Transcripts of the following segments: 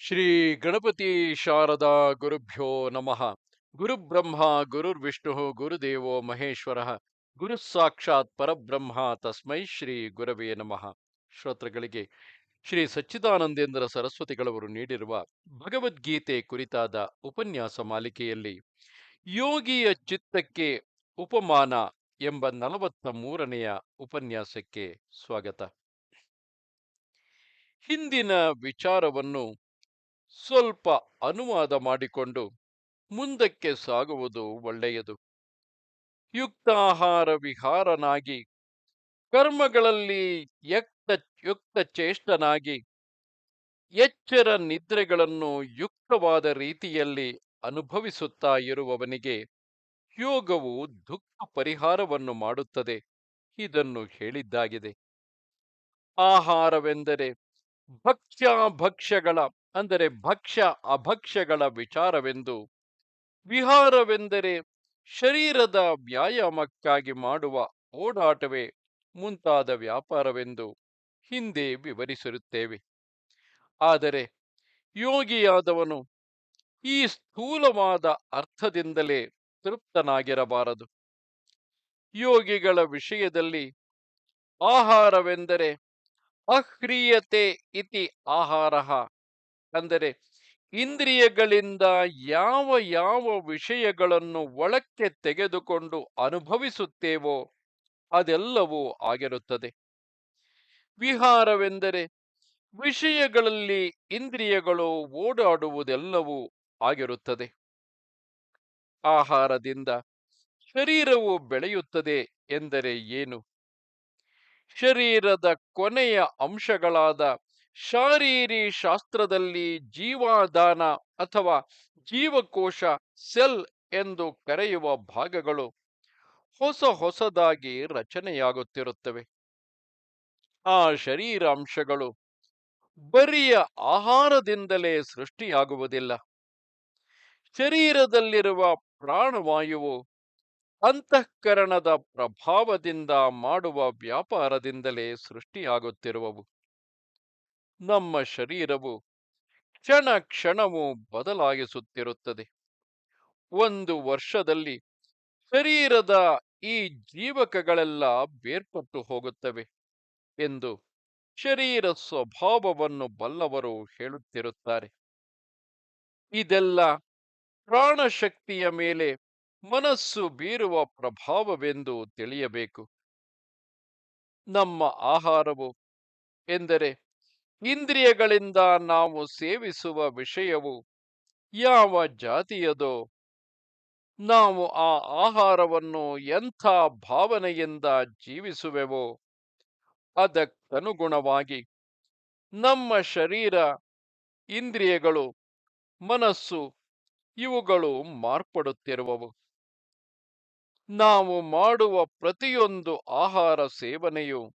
ಶ್ರೀ ಗಣಪತಿ ಶಾರದಾ ಗುರುಭ್ಯೋ ನಮಃ. ಗುರುಬ್ರಹ್ಮ, ಗುರುರ್ವಿಷ್ಣು, ಗುರುದೇವೋ ಮಹೇಶ್ವರ. ಗುರು ಸಾಕ್ಷಾತ್ ಪರಬ್ರಹ್ಮ ತಸ್ಮೈ ಶ್ರೀ ಗುರವೇ ನಮಃ. ಶ್ರೋತೃಗಳಿಗೆ, ಶ್ರೀ ಸಚ್ಚಿದಾನಂದೇಂದ್ರ ಸರಸ್ವತಿಗಳವರು ನೀಡಿರುವ ಭಗವದ್ಗೀತೆ ಕುರಿತಾದ ಉಪನ್ಯಾಸ ಮಾಲಿಕೆಯಲ್ಲಿ ಯೋಗಿಯ ಚಿತ್ತಕ್ಕೆ ಉಪಮಾನ ಎಂಬ ನಲವತ್ತ ಮೂರನೆಯ ಉಪನ್ಯಾಸಕ್ಕೆ ಸ್ವಾಗತ. ಹಿಂದಿನ ವಿಚಾರವನ್ನು ಸ್ವಲ್ಪ ಅನುವಾದ ಮಾಡಿಕೊಂಡು ಮುಂದಕ್ಕೆ ಸಾಗುವುದು ಒಳ್ಳೆಯದು. ಯುಕ್ತಾಹಾರ ವಿಹಾರನಾಗಿ, ಕರ್ಮಗಳಲ್ಲಿ ಯಕ್ತ, ಯುಕ್ತ ಚೇಷ್ಟನಾಗಿ, ಎಚ್ಚರ ನಿದ್ರೆಗಳನ್ನು ಯುಕ್ತವಾದ ರೀತಿಯಲ್ಲಿ ಅನುಭವಿಸುತ್ತಾ ಇರುವವನಿಗೆ ಯೋಗವು ದುಃಖ ಪರಿಹಾರವನ್ನು ಮಾಡುತ್ತದೆ. ಇದನ್ನು ಹೇಳಿದ್ದಾಗಿದೆ. ಆಹಾರವೆಂದರೆ ಭಕ್ಷ್ಯ ಭಕ್ಷ್ಯಗಳ ಅಂದರೆ ಭಕ್ಷ್ಯ ಅಭಕ್ಷ್ಯಗಳ ವಿಚಾರವೆಂದು, ವಿಹಾರವೆಂದರೆ ಶರೀರದ ವ್ಯಾಯಾಮಕ್ಕಾಗಿ ಮಾಡುವ ಓಡಾಟವೇ ಮುಂತಾದ ವ್ಯಾಪಾರವೆಂದು ಹಿಂದೆ ವಿವರಿಸಿರುತ್ತೇವೆ. ಆದರೆ ಯೋಗಿಯಾದವನು ಈ ಸ್ಥೂಲವಾದ ಅರ್ಥದಿಂದಲೇ ತೃಪ್ತನಾಗಿರಬಾರದು. ಯೋಗಿಗಳ ವಿಷಯದಲ್ಲಿ ಆಹಾರವೆಂದರೆ ಅಹ್ರಿಯತೆ ಇತಿ ಆಹಾರ. ಅಂದರೆ ಇಂದ್ರಿಯಗಳಿಂದ ಯಾವ ಯಾವ ವಿಷಯಗಳನ್ನು ಒಳಕ್ಕೆ ತೆಗೆದುಕೊಂಡು ಅನುಭವಿಸುತ್ತೇವೋ ಅದೆಲ್ಲವೂ ಆಗಿರುತ್ತದೆ. ವಿಹಾರವೆಂದರೆ ವಿಷಯಗಳಲ್ಲಿ ಇಂದ್ರಿಯಗಳು ಓಡಾಡುವುದೆಲ್ಲವೂ ಆಗಿರುತ್ತದೆ. ಆಹಾರದಿಂದ ಶರೀರವು ಬೆಳೆಯುತ್ತದೆ ಎಂದರೆ ಏನು? ಶರೀರದ ಕೊನೆಯ ಅಂಶಗಳಾದ ಶಾರೀರಿ ಶಾಸ್ತ್ರದಲ್ಲಿ ಜೀವಾದಾನ ಅಥವಾ ಜೀವಕೋಶ ಸೆಲ್ ಎಂದು ಕರೆಯುವ ಭಾಗಗಳು ಹೊಸ ಹೊಸದಾಗಿ ರಚನೆಯಾಗುತ್ತಿರುತ್ತವೆ. ಆ ಶರೀರಾಂಶಗಳು ಬರಿಯ ಆಹಾರದಿಂದಲೇ ಸೃಷ್ಟಿಯಾಗುವುದಿಲ್ಲ. ಶರೀರದಲ್ಲಿರುವ ಪ್ರಾಣವಾಯುವು ಅಂತಃಕರಣದ ಪ್ರಭಾವದಿಂದ ಮಾಡುವ ವ್ಯಾಪಾರದಿಂದಲೇ ಸೃಷ್ಟಿಯಾಗುತ್ತಿರುವವು. ನಮ್ಮ ಶರೀರವು ಕ್ಷಣ ಕ್ಷಣವೂ ಬದಲಾಗಿಸುತ್ತಿರುತ್ತದೆ. ಒಂದು ವರ್ಷದಲ್ಲಿ ಶರೀರದ ಈ ಜೀವಕಗಳೆಲ್ಲ ಬೇರ್ಪಟ್ಟು ಹೋಗುತ್ತವೆ ಎಂದು ಶರೀರ ಸ್ವಭಾವವನ್ನು ಬಲ್ಲವರು ಹೇಳುತ್ತಿರುತ್ತಾರೆ. ಇದೆಲ್ಲ ಪ್ರಾಣಶಕ್ತಿಯ ಮೇಲೆ ಮನಸ್ಸು ಬೀರುವ ಪ್ರಭಾವವೆಂದು ತಿಳಿಯಬೇಕು. ನಮ್ಮ ಆಹಾರವು ಎಂದರೆ ಇಂದ್ರಿಯಗಳಿಂದ ನಾವು ಸೇವಿಸುವ ವಿಷಯವು ಯಾವ ಜಾತಿಯದೋ, ನಾವು ಆ ಆಹಾರವನ್ನು ಎಂಥ ಭಾವನೆಯಿಂದ ಜೀವಿಸುವೆವೋ, ಅದಕ್ಕನುಗುಣವಾಗಿ ನಮ್ಮ ಶರೀರ, ಇಂದ್ರಿಯಗಳು, ಮನಸ್ಸು ಇವುಗಳು ಮಾರ್ಪಡುತ್ತಿರುವವು. ನಾವು ಮಾಡುವ ಪ್ರತಿಯೊಂದು ಆಹಾರ ಸೇವನೆಯು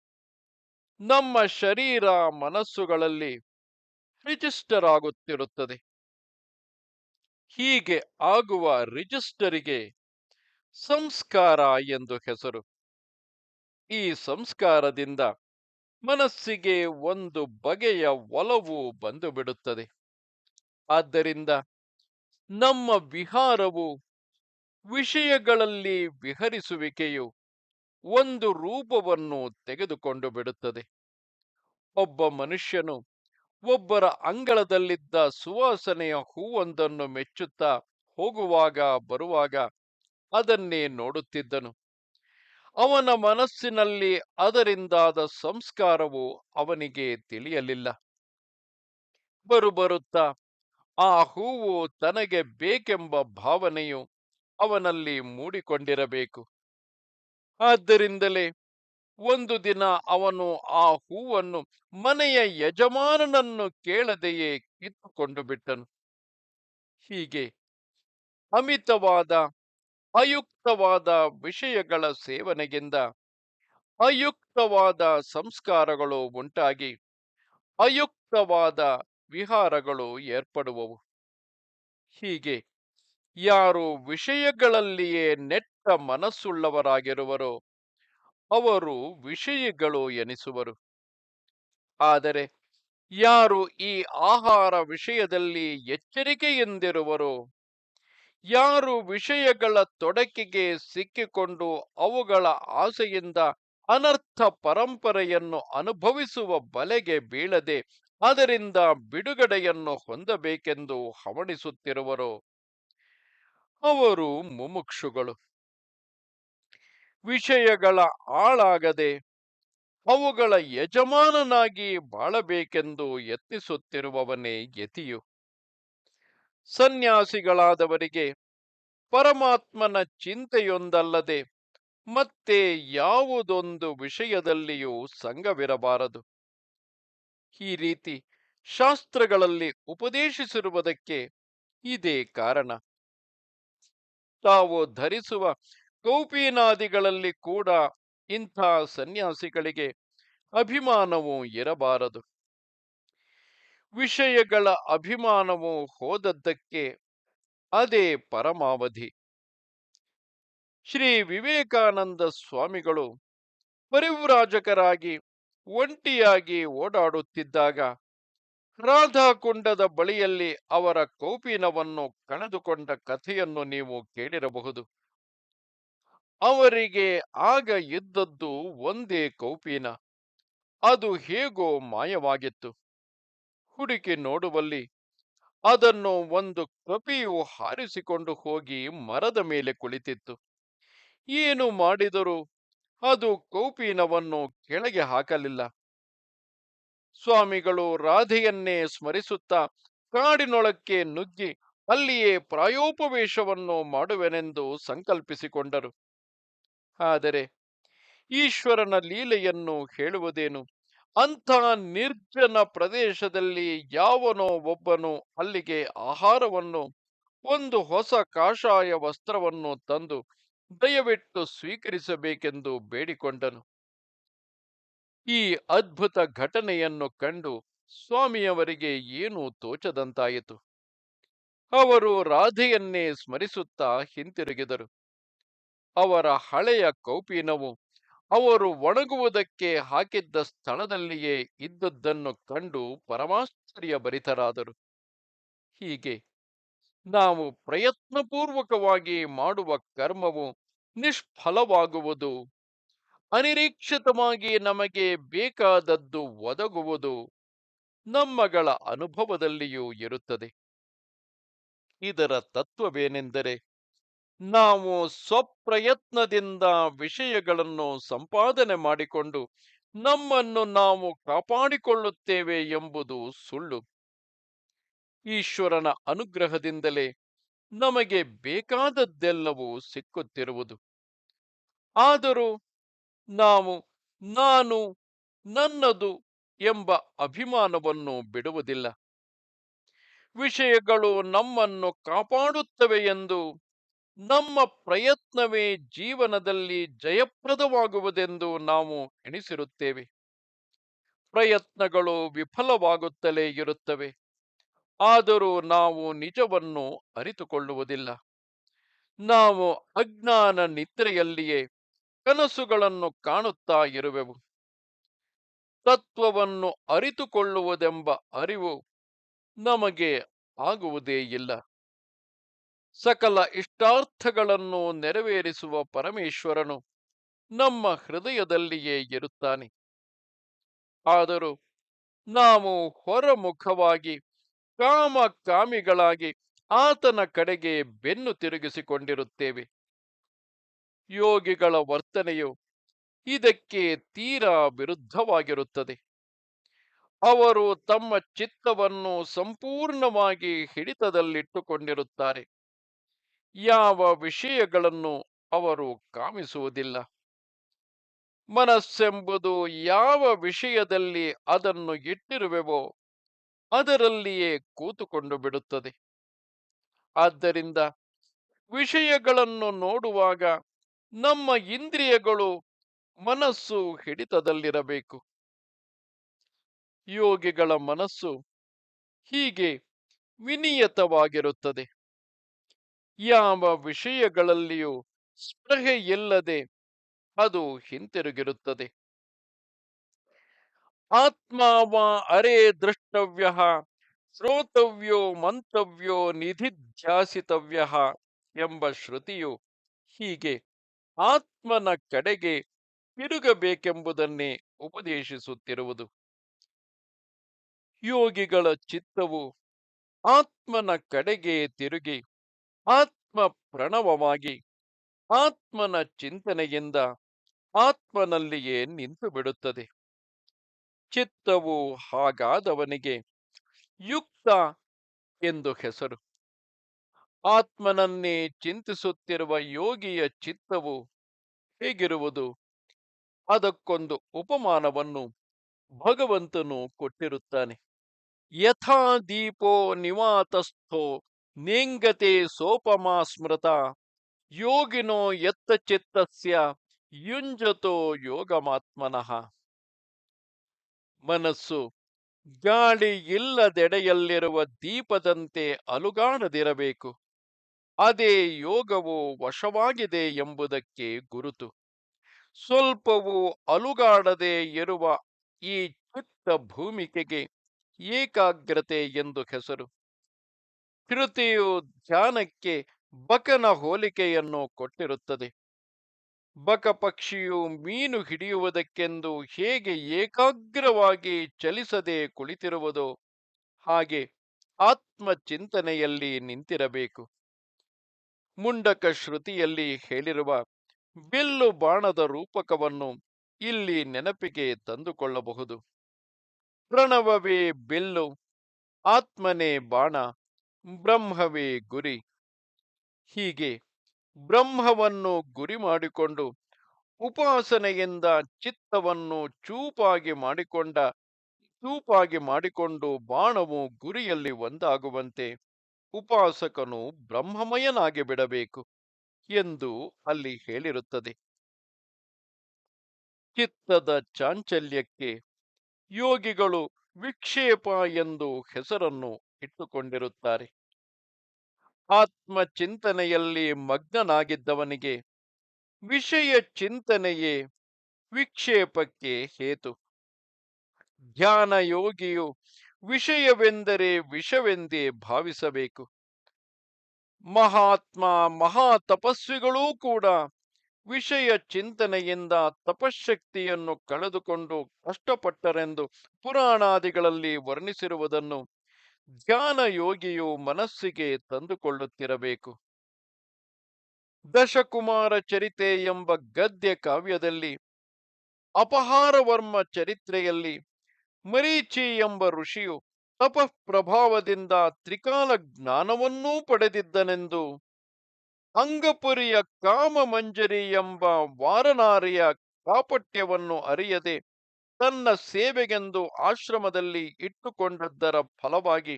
ನಮ್ಮ ಶರೀರ ಮನಸ್ಸುಗಳಲ್ಲಿ ರಿಜಿಸ್ಟರ್ ಆಗುತ್ತಿರುತ್ತದೆ ಹೀಗೆ ಆಗುವ ರಿಜಿಸ್ಟರಿಗೆ ಸಂಸ್ಕಾರ ಎಂದು ಹೆಸರು. ಈ ಸಂಸ್ಕಾರದಿಂದ ಮನಸ್ಸಿಗೆ ಒಂದು ಬಗೆಯ ಒಲವು ಬಂದು ಬಿಡುತ್ತದೆ ಆದ್ದರಿಂದ ನಮ್ಮ ವಿಹಾರವು ವಿಷಯಗಳಲ್ಲಿ ವಿಹರಿಸುವಿಕೆಯು ಒಂದು ರೂಪವನ್ನು ತೆಗೆದುಕೊಂಡು ಬಿಡುತ್ತದೆ. ಒಬ್ಬ ಮನುಷ್ಯನು ಒಬ್ಬರ ಅಂಗಳದಲ್ಲಿದ್ದ ಸುವಾಸನೆಯ ಹೂವೊಂದನ್ನು ಮೆಚ್ಚುತ್ತಾ ಹೋಗುವಾಗ ಬರುವಾಗ ಅದನ್ನೇ ನೋಡುತ್ತಿದ್ದನು. ಅವನ ಮನಸ್ಸಿನಲ್ಲಿ ಅದರಿಂದಾದ ಸಂಸ್ಕಾರವು ಅವನಿಗೆ ತಿಳಿಯಲಿಲ್ಲ. ಬರುಬರುತ್ತಾ ಆ ಹೂವು ತನಗೆ ಬೇಕೆಂಬ ಭಾವನೆಯು ಅವನಲ್ಲಿ ಮೂಡಿಕೊಂಡಿರಬೇಕು. ಆದ್ದರಿಂದಲೇ ಒಂದು ದಿನ ಅವನು ಆ ಹೂವನ್ನು ಮನೆಯ ಯಜಮಾನನನ್ನು ಕೇಳದೆಯೇ ಕಿತ್ತುಕೊಂಡು ಬಿಟ್ಟನು. ಹೀಗೆ ಅಮಿತವಾದ, ಅಯುಕ್ತವಾದ ವಿಷಯಗಳ ಸೇವನೆಗಿಂದ ಅಯುಕ್ತವಾದ ಸಂಸ್ಕಾರಗಳು ಉಂಟಾಗಿ ಅಯುಕ್ತವಾದ ವಿಹಾರಗಳು ಏರ್ಪಡುವವು. ಹೀಗೆ ಯಾರು ವಿಷಯಗಳಲ್ಲಿಯೇ ನೆಟ್ಟ ಮನಸ್ಸುಳ್ಳವರಾಗಿರುವರೋ. ಅವರು ವಿಷಯಗಳು ಎನಿಸುವರು. ಆದರೆ ಯಾರು ಈ ಆಹಾರ ವಿಷಯದಲ್ಲಿ ಎಚ್ಚರಿಕೆಯಿಂದಿರುವರು? ಯಾರು ವಿಷಯಗಳ ತೊಡಕಿಗೆ ಸಿಕ್ಕಿಕೊಂಡು ಅವುಗಳ ಆಸೆಯಿಂದ ಅನರ್ಥ ಪರಂಪರೆಯನ್ನು ಅನುಭವಿಸುವ ಬಲೆಗೆ ಬೀಳದೆ ಅದರಿಂದ ಬಿಡುಗಡೆಯನ್ನು ಹೊಂದಬೇಕೆಂದು ಹವಣಿಸುತ್ತಿರುವರು. ಅವರು ಮುಮುಕ್ಷುಗಳು. ವಿಷಯಗಳ ಆಳಾಗದೆ ಅವುಗಳ ಯಜಮಾನನಾಗಿ ಬಾಳಬೇಕೆಂದು ಯತ್ನಿಸುತ್ತಿರುವವನೇ ಯತಿಯು. ಸನ್ಯಾಸಿಗಳಾದವರಿಗೆ ಪರಮಾತ್ಮನ ಚಿಂತೆಯೊಂದಲ್ಲದೆ ಮತ್ತೆ ಯಾವುದೊಂದು ವಿಷಯದಲ್ಲಿಯೂ ಸಂಘವಿರಬಾರದು ಈ ರೀತಿ ಶಾಸ್ತ್ರಗಳಲ್ಲಿ ಉಪದೇಶಿಸಿರುವುದಕ್ಕೆ ಇದೇ ಕಾರಣ. ತಾವು ಧರಿಸುವ ಕೌಪೀನಾದಿಗಳಲ್ಲಿ ಕೂಡ ಇಂಥ ಸನ್ಯಾಸಿಗಳಿಗೆ ಅಭಿಮಾನವೂ ಇರಬಾರದು. ವಿಷಯಗಳ ಅಭಿಮಾನವು ಹೋದದ್ದಕ್ಕೆ ಅದೇ ಪರಮಾವಧಿ. ಶ್ರೀ ವಿವೇಕಾನಂದ ಸ್ವಾಮಿಗಳು ಪರಿವ್ರಾಜಕರಾಗಿ ಒಂಟಿಯಾಗಿ ಓಡಾಡುತ್ತಿದ್ದಾಗ ರಾಧಾಕುಂಡದ ಬಳಿಯಲ್ಲಿ ಅವರ ಕೌಪೀನವನ್ನು ಕಳೆದುಕೊಂಡ ಕಥೆಯನ್ನು ನೀವು ಕೇಳಿರಬಹುದು. ಅವರಿಗೆ ಆಗ ಇದ್ದದ್ದು ಒಂದೇ ಕೌಪೀನ. ಅದು ಹೇಗೋ ಮಾಯವಾಗಿತ್ತು. ಹುಡುಕಿ ನೋಡುವಲ್ಲಿ ಅದನ್ನು ಒಂದು ಕಪಿಯು ಹಾರಿಸಿಕೊಂಡು ಹೋಗಿ ಮರದ ಮೇಲೆ ಕುಳಿತಿತ್ತು. ಏನು ಮಾಡಿದರೂ? ಅದು ಕೌಪೀನವನ್ನು ಕೆಳಗೆ ಹಾಕಲಿಲ್ಲ. ಸ್ವಾಮಿಗಳು ರಾಧೆಯನ್ನೇ ಸ್ಮರಿಸುತ್ತಾ ಕಾಡಿನೊಳಕ್ಕೆ ನುಗ್ಗಿ ಅಲ್ಲಿಯೇ ಪ್ರಾಯೋಪವೇಶವನ್ನು ಮಾಡುವೆನೆಂದು ಸಂಕಲ್ಪಿಸಿಕೊಂಡರು. ಆದರೆ ಈಶ್ವರನ ಲೀಲೆಯನ್ನು ಹೇಳುವುದೇನು? ಅಂಥ ನಿರ್ಜನ ಪ್ರದೇಶದಲ್ಲಿ ಯಾವನೋ ಒಬ್ಬನು ಅಲ್ಲಿಗೆ ಆಹಾರವನ್ನು, ಒಂದು ಹೊಸ ಕಾಷಾಯ ವಸ್ತ್ರವನ್ನು ತಂದು ದಯವಿಟ್ಟು ಸ್ವೀಕರಿಸಬೇಕೆಂದು ಬೇಡಿಕೊಂಡನು. ಈ ಅದ್ಭುತ ಘಟನೆಯನ್ನು ಕಂಡು ಸ್ವಾಮಿಯವರಿಗೆ ಏನೂ ತೋಚದಂತಾಯಿತು. ಅವರು ರಾಧೆಯನ್ನೇ ಸ್ಮರಿಸುತ್ತಾ ಹಿಂತಿರುಗಿದರು. ಅವರ ಹಳೆಯ ಕೌಪೀನವು ಅವರು ಒಣಗುವುದಕ್ಕೆ ಹಾಕಿದ್ದ ಸ್ಥಳದಲ್ಲಿಯೇ ಇದ್ದದ್ದನ್ನು ಕಂಡು ಪರಮಾಶ್ಚರ್ಯ ಭರಿತರಾದರು. ಹೀಗೆ ನಾವು ಪ್ರಯತ್ನಪೂರ್ವಕವಾಗಿ ಮಾಡುವ ಕರ್ಮವು ನಿಷ್ಫಲವಾಗುವುದು, ಅನಿರೀಕ್ಷಿತವಾಗಿ ನಮಗೆ ಬೇಕಾದದ್ದು ಒದಗುವುದು ನಮ್ಮಗಳ ಅನುಭವದಲ್ಲಿಯೂ ಇರುತ್ತದೆ. ಇದರ ತತ್ವವೇನೆಂದರೆ ನಾವು ಸ್ವಪ್ರಯತ್ನದಿಂದ ವಿಷಯಗಳನ್ನು ಸಂಪಾದನೆ ಮಾಡಿಕೊಂಡು ನಮ್ಮನ್ನು ನಾವು ಕಾಪಾಡಿಕೊಳ್ಳುತ್ತೇವೆ ಎಂಬುದು ಸುಳ್ಳು. ಈಶ್ವರನ ಅನುಗ್ರಹದಿಂದಲೇ ನಮಗೆ ಬೇಕಾದದ್ದೆಲ್ಲವೂ ಸಿಕ್ಕುತ್ತಿರುವುದು. ಆದರೂ ನಾವು, ನಾನು ನನ್ನದು ಎಂಬ ಅಭಿಮಾನವನ್ನು ಬಿಡುವುದಿಲ್ಲ. ವಿಷಯಗಳು ನಮ್ಮನ್ನು ಕಾಪಾಡುತ್ತವೆ ಎಂದು ನಮ್ಮ ಪ್ರಯತ್ನವೇ ಜೀವನದಲ್ಲಿ ಜಯಪ್ರದವಾಗುವುದೆಂದು ನಾವು ಎಣಿಸಿರುತ್ತೇವೆ. ಪ್ರಯತ್ನಗಳು ವಿಫಲವಾಗುತ್ತಲೇ ಇರುತ್ತವೆ. ಆದರೂ ನಾವು ನಿಜವನ್ನು ಅರಿತುಕೊಳ್ಳುವುದಿಲ್ಲ. ನಾವು ಅಜ್ಞಾನ ನಿದ್ರೆಯಲ್ಲಿಯೇ ಕನಸುಗಳನ್ನು ಕಾಣುತ್ತಾ ಇರುವೆವು. ತತ್ವವನ್ನು ಅರಿತುಕೊಳ್ಳುವುದೆಂಬ ಅರಿವು ನಮಗೆ ಆಗುವುದೇ ಇಲ್ಲ. ಸಕಲ ಇಷ್ಟಾರ್ಥಗಳನ್ನು ನೆರವೇರಿಸುವ ಪರಮೇಶ್ವರನು ನಮ್ಮ ಹೃದಯದಲ್ಲಿಯೇ ಇರುತ್ತಾನೆ. ಆದರೂ ನಾವು ಹೊರಮುಖವಾಗಿ ಕಾಮ ಕಾಮಿಗಳಾಗಿ ಆತನ ಕಡೆಗೆ ಬೆನ್ನು ತಿರುಗಿಸಿಕೊಂಡಿರುತ್ತೇವೆ. ಯೋಗಿಗಳ ವರ್ತನೆಯು ಇದಕ್ಕೆ ತೀರಾ ವಿರುದ್ಧವಾಗಿರುತ್ತದೆ. ಅವರು ತಮ್ಮ ಚಿತ್ತವನ್ನು ಸಂಪೂರ್ಣವಾಗಿ ಹಿಡಿತದಲ್ಲಿಟ್ಟುಕೊಂಡಿರುತ್ತಾರೆ. ಯಾವ ವಿಷಯಗಳನ್ನು ಅವರು ಕಾಮಿಸುವುದಿಲ್ಲ. ಮನಸ್ಸೆಂಬುದು ಯಾವ ವಿಷಯದಲ್ಲಿ ಅದನ್ನು ಇಟ್ಟಿರುವೆವೋ ಅದರಲ್ಲಿಯೇ ಕೂತುಕೊಂಡು ಬಿಡುತ್ತದೆ. ಆದ್ದರಿಂದ ವಿಷಯಗಳನ್ನು ನೋಡುವಾಗ ನಮ್ಮ ಇಂದ್ರಿಯಗಳು ಮನಸ್ಸು ಹಿಡಿತದಲ್ಲಿರಬೇಕು. ಯೋಗಿಗಳ ಮನಸ್ಸು ಹೀಗೆ ವಿನಿಯತವಾಗಿರುತ್ತದೆ. ಯಾವ ವಿಷಯಗಳಲ್ಲಿಯೂ ಸ್ಪೃಹೆಯಿಲ್ಲದೆ ಅದು ಹಿಂತಿರುಗಿರುತ್ತದೆ. ಆತ್ಮ ವಾ ಅರೆ ದ್ರಷ್ಟವ್ಯ, ಶ್ರೋತವ್ಯೋ ಮಂತವ್ಯೋ ನಿಧಿಧ್ಯಾಸಿತವ್ಯ ಎಂಬ ಶ್ರುತಿಯು ಹೀಗೆ ಆತ್ಮನ ಕಡೆಗೆ ತಿರುಗಬೇಕೆಂಬುದನ್ನೇ ಉಪದೇಶಿಸುತ್ತಿರುವುದು. ಯೋಗಿಗಳ ಚಿತ್ತವು ಆತ್ಮನ ಕಡೆಗೆ ತಿರುಗಿ ಆತ್ಮ ಪ್ರಣವವಾಗಿ ಆತ್ಮನ ಚಿಂತನೆಯಿಂದ ಆತ್ಮನಲ್ಲಿಯೇ ನಿಂತು ಬಿಡುತ್ತದೆ. ಚಿತ್ತವು ಹಾಗಾದವನಿಗೆ ಯುಕ್ತ ಎಂದು ಹೆಸರು. ಆತ್ಮನನ್ನೇ ಚಿಂತಿಸುತ್ತಿರುವ ಯೋಗಿಯ ಚಿತ್ತವು ಹೇಗಿರುವುದು? ಅದಕ್ಕೊಂದು ಉಪಮಾನವನ್ನು ಭಗವಂತನು ಕೊಟ್ಟಿರುತ್ತಾನೆ. ಯಥಾ ದೀಪೋ ನಿವಾತಸ್ಥೋ ನೇಂಗತೆ ಸೋಪಮಾ ಸ್ಮೃತ ಯೋಗಿನೋ ಎತ್ತ ಚಿತ್ತಸ್ಯ ಯುಂಜತೋ ಯೋಗಮಾತ್ಮನಃ. ಮನಸ್ಸು, ಗಾಳಿ ಇಲ್ಲದೆಡೆಯಲ್ಲಿರುವ ದೀಪದಂತೆ ಅಲುಗಾಡದಿರಬೇಕು. ಅದೇ ಯೋಗವು ವಶವಾಗಿದೆ ಎಂಬುದಕ್ಕೆ ಗುರುತು. ಸ್ವಲ್ಪವೂ ಅಲುಗಾಡದೆ ಇರುವ ಈ ಚಿತ್ತ ಭೂಮಿಕೆಗೆ ಏಕಾಗ್ರತೆ ಎಂದು ಹೆಸರು. ಕೃತಿಯು ಧ್ಯಾನಕ್ಕೆ ಬಕನ ಹೋಲಿಕೆಯನ್ನು ಕೊಟ್ಟಿರುತ್ತದೆ. ಬಕ ಪಕ್ಷಿಯು ಮೀನು ಹಿಡಿಯುವುದಕ್ಕೆಂದು ಹೇಗೆ ಏಕಾಗ್ರವಾಗಿ ಚಲಿಸದೆ ಕುಳಿತಿರುವುದೋ ಹಾಗೆ ಆತ್ಮ ಚಿಂತನೆಯಲ್ಲಿ ನಿಂತಿರಬೇಕು. ಮುಂಡಕ ಶ್ರುತಿಯಲ್ಲಿ ಹೇಳಿರುವ ಬಿಲ್ಲು ಬಾಣದ ರೂಪಕವನ್ನು ಇಲ್ಲಿ ನೆನಪಿಗೆ ತಂದುಕೊಳ್ಳಬಹುದು. ಪ್ರಣವವೇ ಬಿಲ್ಲು, ಆತ್ಮನೇ ಬಾಣ ಬ್ರಹ್ಮವೇ ಗುರಿ. ಹೀಗೆ ಬ್ರಹ್ಮವನ್ನು ಗುರಿ ಮಾಡಿಕೊಂಡು ಉಪಾಸನೆಯಿಂದ ಚಿತ್ತವನ್ನು ಚೂಪಾಗಿ ಮಾಡಿಕೊಂಡ, ಚೂಪಾಗಿ ಮಾಡಿಕೊಂಡು ಬಾಣವು ಗುರಿಯಲ್ಲಿ ಒಂದಾಗುವಂತೆ ಉಪಾಸಕನು ಬ್ರಹ್ಮಮಯನಾಗಿ ಬಿಡಬೇಕು ಎಂದು ಅಲ್ಲಿ ಹೇಳಿರುತ್ತದೆ. ಚಿತ್ತದ ಚಾಂಚಲ್ಯಕ್ಕೆ ಯೋಗಿಗಳು ವಿಕ್ಷೇಪ ಎಂದು ಹೆಸರನ್ನು ಇಟ್ಟುಕೊಂಡಿರುತ್ತಾರೆ. ಆತ್ಮ ಚಿಂತನೆಯಲ್ಲಿ ಮಗ್ನನಾಗಿದ್ದವನಿಗೆ ವಿಷಯ ಚಿಂತನೆಯೇ ವಿಕ್ಷೇಪಕ್ಕೆ ಹೇತು. ಧ್ಯಾನ ಯೋಗಿಯು ವಿಷಯವೆಂದರೆ ವಿಷವೆಂದೇ ಭಾವಿಸಬೇಕು. ಮಹಾತ್ಮ ಮಹಾ ತಪಸ್ವಿಗಳೂ ಕೂಡ ವಿಷಯ ಚಿಂತನೆಯಿಂದ ತಪಶಕ್ತಿಯನ್ನು ಕಳೆದುಕೊಂಡು ಕಷ್ಟಪಟ್ಟರೆಂದು ಪುರಾಣಾದಿಗಳಲ್ಲಿ ವರ್ಣಿಸಿರುವುದನ್ನು ಧ್ಯಾನ ಯೋಗಿಯು ಮನಸ್ಸಿಗೆ ತಂದುಕೊಳ್ಳುತ್ತಿರಬೇಕು. ದಶಕುಮಾರ ಚರಿತೆ ಎಂಬ ಗದ್ಯ ಕಾವ್ಯದಲ್ಲಿ, ಅಪಹಾರವರ್ಮ ಚರಿತ್ರೆಯಲ್ಲಿ, ಮರೀಚಿ ಎಂಬ ಋಷಿಯು ತಪಃಪ್ರಭಾವದಿಂದ ತ್ರಿಕಾಲ ಜ್ಞಾನವನ್ನೂ ಪಡೆದಿದ್ದನೆಂದು, ಅಂಗಪುರಿಯ ಕಾಮಮಂಜರಿ ಎಂಬ ವಾರನಾರಿಯ ಕಾಪಟ್ಯವನ್ನು ಅರಿಯದೆ ತನ್ನ ಸೇವೆಗೆಂದು ಆಶ್ರಮದಲ್ಲಿ ಇಟ್ಟುಕೊಂಡದ್ದರ ಫಲವಾಗಿ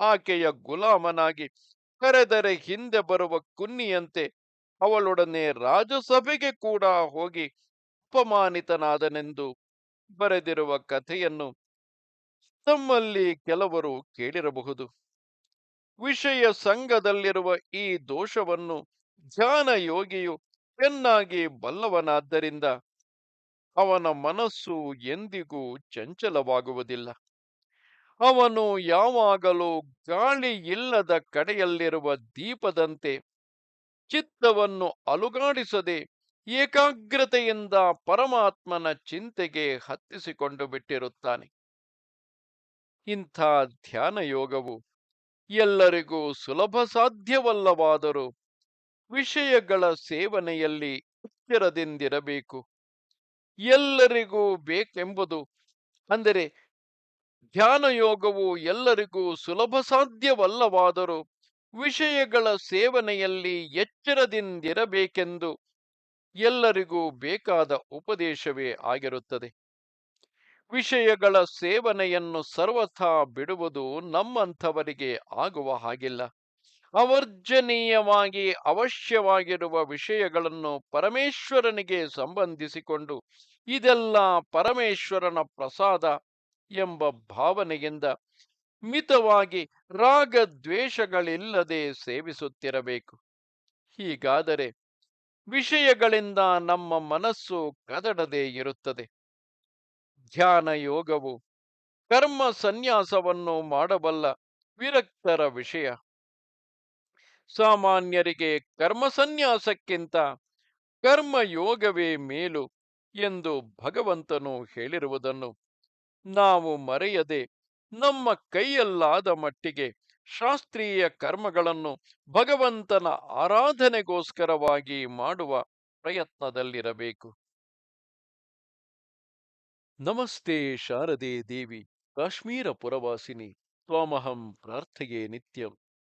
ಆಕೆಯ ಗುಲಾಮನಾಗಿ ಕರೆದರೆ ಹಿಂದೆ ಬರುವ ಕುನ್ನಿಯಂತೆ ಅವಳೊಡನೆ ರಾಜಸಭೆಗೆ ಕೂಡ ಹೋಗಿ ಅಪಮಾನಿತನಾದನೆಂದು ಬರೆದಿರುವ ಕಥೆಯನ್ನು ತಮ್ಮಲ್ಲಿ ಕೆಲವರು ಕೇಳಿರಬಹುದು. ವಿಷಯ ಸಂಘದಲ್ಲಿರುವ ಈ ದೋಷವನ್ನು ಧ್ಯಾನ ಯೋಗಿಯು ಚೆನ್ನಾಗಿ ಬಲ್ಲವನಾದ್ದರಿಂದ ಅವನ ಮನಸ್ಸು ಎಂದಿಗೂ ಚಂಚಲವಾಗುವುದಿಲ್ಲ. ಅವನು ಯಾವಾಗಲೂ ಗಾಳಿ ಇಲ್ಲದ ಕಡೆಯಲ್ಲಿರುವ ದೀಪದಂತೆ, ಚಿತ್ತವನ್ನು ಅಲುಗಾಡಿಸದೆ, ಏಕಾಗ್ರತೆಯಿಂದ ಪರಮಾತ್ಮನ ಚಿಂತೆಗೆ ಹತ್ತಿಸಿಕೊಂಡು ಬಿಟ್ಟಿರುತ್ತಾನೆ. ಇಂಥ ಧ್ಯಾನ ಯೋಗವು ಎಲ್ಲರಿಗೂ ಸುಲಭ ಸಾಧ್ಯವಲ್ಲವಾದರೂ ವಿಷಯಗಳ ಸೇವನೆಯಲ್ಲಿ ಎಚ್ಚರದಿಂದಿರಬೇಕು ಎಲ್ಲರಿಗೂ ಬೇಕೆಂಬುದು. ಅಂದರೆ ಧ್ಯಾನ ಯೋಗವು ಎಲ್ಲರಿಗೂ ಸುಲಭ ಸಾಧ್ಯವಲ್ಲವಾದರೂ ವಿಷಯಗಳ ಸೇವನೆಯಲ್ಲಿ ಎಚ್ಚರದಿಂದಿರಬೇಕೆಂದು ಎಲ್ಲರಿಗೂ ಬೇಕಾದ ಉಪದೇಶವೇ ಆಗಿರುತ್ತದೆ. ವಿಷಯಗಳ ಸೇವನೆಯನ್ನು ಸರ್ವಥಾ ಬಿಡುವುದು ನಮ್ಮಂಥವರಿಗೆ ಆಗುವ ಹಾಗಿಲ್ಲ. ಅವರ್ಜನೀಯವಾಗಿ ಅವಶ್ಯವಾಗಿರುವ ವಿಷಯಗಳನ್ನು ಪರಮೇಶ್ವರನಿಗೆ ಸಂಬಂಧಿಸಿಕೊಂಡು ಇದೆಲ್ಲ ಪರಮೇಶ್ವರನ ಪ್ರಸಾದ ಎಂಬ ಭಾವನೆಯಿಂದ ಮಿತವಾಗಿ ರಾಗ ದ್ವೇಷಗಳಿಲ್ಲದೆ ಸೇವಿಸುತ್ತಿರಬೇಕು. ಹೀಗಾದರೆ ವಿಷಯಗಳಿಂದ ನಮ್ಮ ಮನಸ್ಸು ಕದಡದೇ ಇರುತ್ತದೆ. ಧ್ಯಾನ ಯೋಗವು ಕರ್ಮ ಸನ್ಯಾಸವನ್ನು ಮಾಡಬಲ್ಲ ವಿರಕ್ತರ ವಿಷಯ. ಸಾಮಾನ್ಯರಿಗೆ ಕರ್ಮಸನ್ಯಾಸಕ್ಕಿಂತ ಕರ್ಮಯೋಗವೇ ಮೇಲು ಎಂದು ಭಗವಂತನು ಹೇಳಿರುವುದನ್ನು ನಾವು ಮರೆಯದೆ ನಮ್ಮ ಕೈಯಲ್ಲಾದ ಮಟ್ಟಿಗೆ ಶಾಸ್ತ್ರೀಯ ಕರ್ಮಗಳನ್ನು ಭಗವಂತನ ಆರಾಧನೆಗೋಸ್ಕರವಾಗಿ ಮಾಡುವ ಪ್ರಯತ್ನದಲ್ಲಿರಬೇಕು. ನಮಸ್ತೆ ಶಾರದೆ ದೇವಿ, ಕಾಶ್ಮೀರ ಪುರವಾಸಿನಿ, ತ್ವಾಮಹಂ ಪ್ರಾರ್ಥೆಯೇ ನಿತ್ಯಂ.